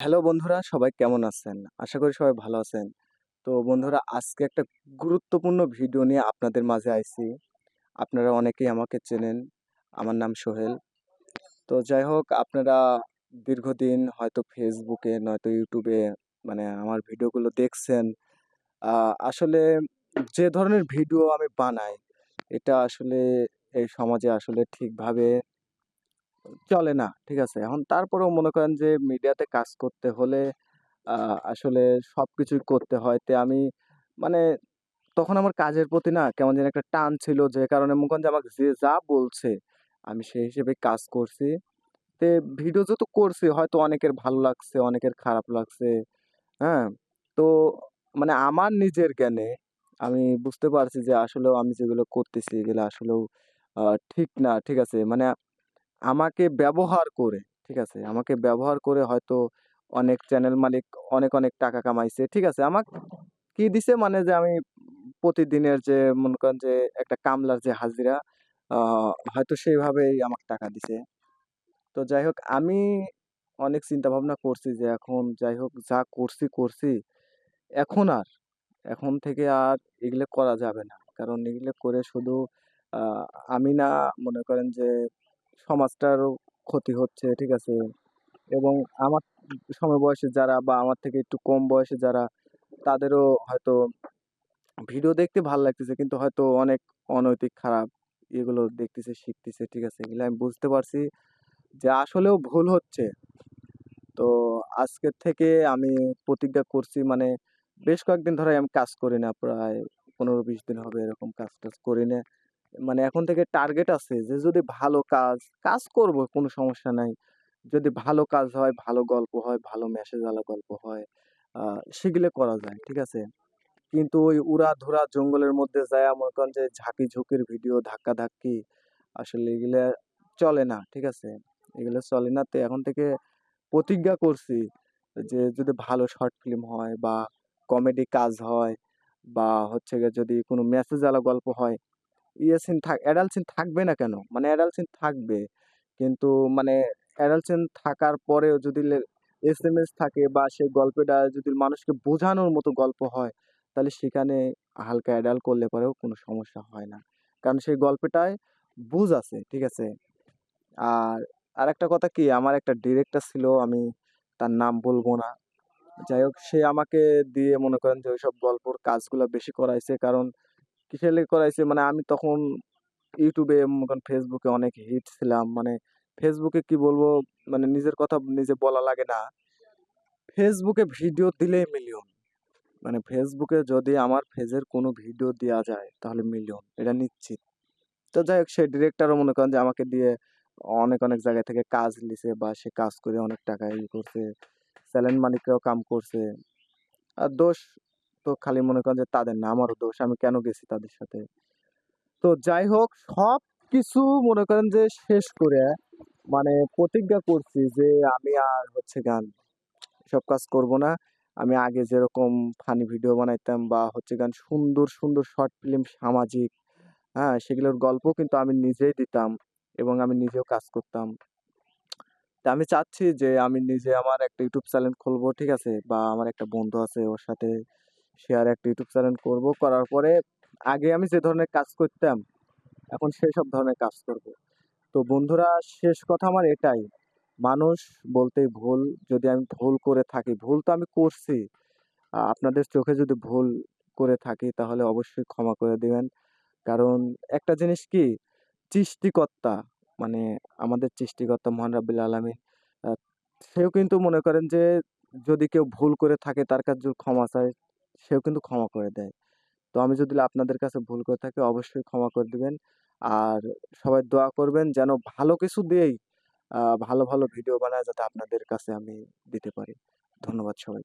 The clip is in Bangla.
হ্যালো বন্ধুরা, সবাই কেমন আছেন? আশা করি সবাই ভালো আছেন। তো বন্ধুরা, আজকে একটা গুরুত্বপূর্ণ ভিডিও নিয়ে আপনাদের মাঝে আইছি। আপনারা অনেকেই আমাকে চেনেন। আমার নাম সোহেল। তো যাই হোক, আপনারা দীর্ঘদিন হয়তো ফেসবুকে, নয়তো ইউটিউবে মানে আমার ভিডিওগুলো দেখছেন। আসলে যে ধরনের ভিডিও আমি বানাই, এটা আসলে এই সমাজে আসলে ঠিকভাবে চলে না। ঠিক আছে? এখন তারপরেও মনে করেন যে মিডিয়াতে কাজ করতে হলে আসলে সব কিছুই করতে হয়। তে আমি মানে তখন আমার কাজের প্রতি না কেমন যেন একটা টান ছিল যে কারণে মনে করেন যে আমাকে যে যা বলছে আমি সেই হিসেবে কাজ করছি। তে ভিডিও যেহেতু করছি হয়তো অনেকের ভালো লাগছে, অনেকের খারাপ লাগছে। হ্যাঁ? তো মানে আমার নিজের জ্ঞানে আমি বুঝতে পারছি যে আসলেও আমি যেগুলো করতেছি এগুলো আসলেও ঠিক না। ঠিক আছে? মানে আমাকে ব্যবহার করে, ঠিক আছে? আমাকে ব্যবহার করে হয়তো অনেক চ্যানেল মালিক অনেক, অনেক টাকা কামাইছে। ঠিক আছে? আমাক কি দিছে মানে যে আমি প্রতিদিনের যে মনে করেন যে একটা কামলার যে হাজিরা হয়তো সেইভাবেই আমাকে টাকা দিছে। তো যাই হোক আমি অনেক চিন্তা ভাবনা করছি যে এখন যাই হোক যা করছি, করছি। এখন আর এখন থেকে আর এগুলো করা যাবে না। কারণ এগুলো করে শুধু আমি না মনে করেন যে সমাজটারও ক্ষতি হচ্ছে। ঠিক আছে? এবং আমার সমবয়সী যারা বা আমার থেকে একটু কম বয়সে যারা তাদেরও হয়তো ভিডিও দেখতে ভালো লাগতেছে কিন্তু হয়তো অনেক অনৈতিক খারাপ এগুলো দেখতেছে, শিখতেছে। ঠিক আছে? এগুলো আমি বুঝতে পারছি যে আসলেও ভুল হচ্ছে। তো আজকের থেকে আমি প্রতিজ্ঞা করছি মানে বেশ কয়েকদিন ধরে আমি কাজ করি না। প্রায় ১৫-২০ দিন হবে এরকম কাজ-টাজ করি না। মানে এখন থেকে টার্গেট আছে যে যদি ভালো কাজ, কাজ করব কোনো সমস্যা নাই। যদি ভালো কাজ হয়, ভালো গল্প হয়, ভালো মেসেজওয়ালা গল্প হয়, সেগুলো করা যায়। ঠিক আছে? কিন্তু ওই উড়াধুরা জঙ্গলের মধ্যে যাইয়া মনে করেন যে ঝাঁকি-ঝুঁকির ভিডিও, ধাক্কা-ধাক্কি আসলে এগুলো চলে না। ঠিক আছে? এগুলো চলে না। তো এখন থেকে প্রতিজ্ঞা করছি যে যদি ভালো শর্ট ফিল্ম হয় বা কমেডি কাজ হয় বা হচ্ছে গিয়ে যদি কোনো মেসেজওয়ালা গল্প হয়, ইয়ে সিন থাক অ্যাডাল্ট সিন থাকবে না কেন? মানে অ্যাডাল্ট সিন থাকবে। কিন্তু মানে অ্যাডাল্ট সিন থাকার পরেও যদি এস এম এস থাকে বা সেই গল্পটা যদি মানুষকে বোঝানোর মতো গল্প হয়, তাহলে সেখানে হালকা অ্যাডাল্ট করলে পরেও কোনো সমস্যা হয় না। কারণ সেই গল্পটায় বুঝ আছে। ঠিক আছে? আর আর একটা কথা কি আমার একটা ডিরেক্টর ছিল আমি তার নাম বলব না। যাই হোক সে আমাকে দিয়ে মনে করেন যে ওইসব গল্পর কাজগুলো বেশি করাইছে। কারণ কিসের লেগে করাইছে মানে আমি তখন ইউটিউবে ফেসবুকে অনেক হিট ছিলাম। মানে ফেসবুকে কি বলব মানে নিজের কথা নিজে বলা লাগে না। ফেসবুকে ভিডিও দিলেই মিলিয়ন। মানে ফেসবুকে যদি আমার ফেজের কোনো ভিডিও দেওয়া যায় তাহলে মিলিয়ন। এটা নিশ্চিত। তো যাই হোক সে ডিরেক্টরও মনে করেন যে আমাকে দিয়ে অনেক, অনেক জায়গা থেকে কাজ লিছে বা সে কাজ করে অনেক টাকা ই করছে। চ্যানেল মালিকরাও কাম করছে। আর দোষ তো খালি মনে করেন যে তাদের না, আমারও দোষ। আমি কেন গেছি তাদের সাথে। তো যাই হোক সবকিছু মনে করেন যে শেষ করে মানে প্রতিজ্ঞা করছি যে আমি আর হচ্ছে গান এসব কাজ করব না। আমি আগে যেরকম ফানি ভিডিও বানাইতাম বা হচ্ছে গান সুন্দর, সুন্দর শর্ট ফিল্ম সামাজিক, হ্যাঁ? সেগুলোর গল্প কিন্তু আমি নিজেই দিতাম এবং আমি নিজেও কাজ করতাম। তা আমি চাচ্ছি যে আমি নিজে আমার একটা ইউটিউব চ্যানেল খুলবো। ঠিক আছে? বা আমার একটা বন্ধু আছে ওর সাথে শেয়ার একটা ইউটিউব চ্যানেল করব। করার পরে আগে আমি যে ধরনের কাজ করতাম এখন সেসব ধরনের কাজ করব। তো বন্ধুরা শেষ কথা আমার এটাই। মানুষ বলতেই ভুল। যদি আমি ভুল করে থাকি, ভুল তো আমি করছি। আপনাদের চোখে যদি ভুল করে থাকি তাহলে অবশ্যই ক্ষমা করে দিবেন। কারণ একটা জিনিস কি সৃষ্টিকর্তা মানে আমাদের সৃষ্টিকর্তা মহান রাব্বুল আলামিন আ সেও কিন্তু মনে করেন যে যদি কেউ ভুল করে থাকে তার কাছে ক্ষমা চায়, সেও কিন্তু ক্ষমা করে দেয়। তো আমি যদি আপনাদের কাছে ভুল করে থাকি অবশ্যই ক্ষমা করে দিবেন। আর সবাই দোয়া করবেন যেন ভালো কিছু দিয়েই ভালো, ভালো ভিডিও বানায় যাতে আপনাদের কাছে আমি দিতে পারি। ধন্যবাদ সবাইকে।